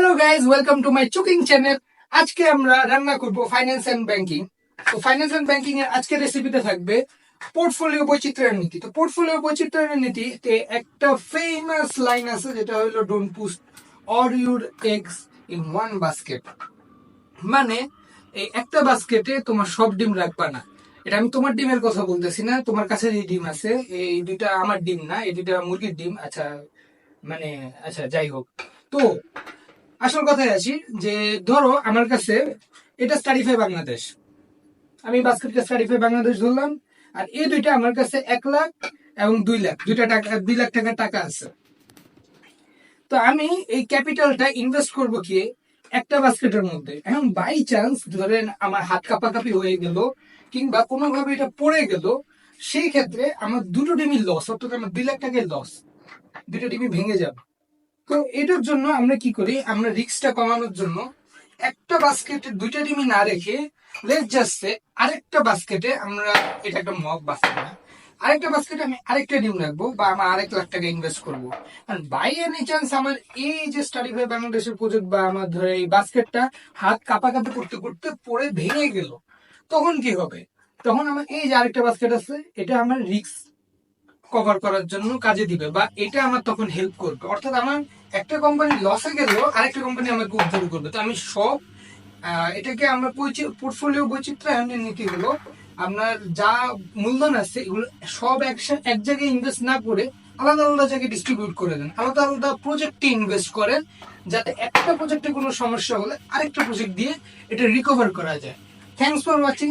Hello guys welcome to my cooking channel আজকে আমরা রান্না করব ফাইন্যান্স এন্ড ব্যাংকিং তো ফাইন্যান্স এন্ড ব্যাংকিং এর আজকের রেসিপিতে থাকবে পোর্টফোলিও বৈচিত্র্যের নীতি। তো পোর্টফোলিও বৈচিত্র্যের নীতিতে একটা ফেমাস লাইন আছে, যেটা হলো don't put all your eggs in one basket মানে এই একটা বাস্কেটে তোমার সব ডিম রাখবা না। এটা আমি তোমার ডিমের কথা বলতেছি না, তোমার কাছে যে ডিম আছে, এই দুইটা আমার ডিম না, এই দুইটা মুরগির ডিম। আচ্ছা মানে আচ্ছা যাই হোক। তো আসল কথায় আসি যে, ধরো আমার কাছে এটা স্টাডিফাই বাংলাদেশ আমি বাস্কেটটা স্টাডিফাই বাংলাদেশ ধরলাম, আর এই দুইটা আমার কাছে এক লাখ এবং দুই লাখ, দুইটা টাকা, দুই লাখ টাকার টাকা আছে। তো আমি এই ক্যাপিটালটা ইনভেস্ট করব কি একটা বাস্কেটের মধ্যে। এখন বাই চান্স ধরেন আমার হাত কাপাকাপি হয়ে গেল, কিংবা কোনোভাবে এটা পড়ে গেল, সেই ক্ষেত্রে আমার দুটো টিমই লস অর্থাৎ আমার দুই লাখ টাকায় লস দুটো টিমই ভেঙে যাবে। তো এটার জন্য আমরা কি করি? আমরা রিস্কটা কমানোর জন্য একটা বাস্কেটে দুইটা ডিমই না রেখে লেট জাস্টে আরেকটা বাস্কেটে আমরা, এটা একটা মগ বাস্কেট না, আরেকটা বাস্কেটে আমি আরেকটা ডিম রাখব বা আমার আরেক লাখ টাকা ইনভেস্ট করব। আর বাই এনি চান্স আমার এই যে স্টাডি ভাই বাংলাদেশের প্রজেক্ট বা আমার ধরে এই বাস্কেটটা হাত কাপাকাপি করতে করতে পড়ে ভেঙে গেল, তখন কি হবে? তখন আমার এই যে আরেকটা বাস্কেট আছে, এটা আমার রিক্স কভার করার জন্য কাজে দিবে বা এটা আমার তখন হেল্প করবে। অর্থাৎ আমার একটা কোম্পানি লসে গেলেও আরেকটা কোম্পানি আমাকে উদ্ধার করবে। তো আমি সব এটাকে আমরা পোর্টফোলিও বৈচিত্র্যায়নের নীতি হলো আপনার যা মূলধন আছে, এগুলো সব একসাথে এক জায়গায় ইনভেস্ট না করে আলাদা আলাদা জায়গায় ডিস্ট্রিবিউট করে দেন। আলাদা আলাদা প্রজেক্টে ইনভেস্ট করেন, যাতে একটা প্রজেক্টে কোনো সমস্যা হলে আরেকটা প্রজেক্ট দিয়ে এটা রিকভার করা যায়। Thanks for watching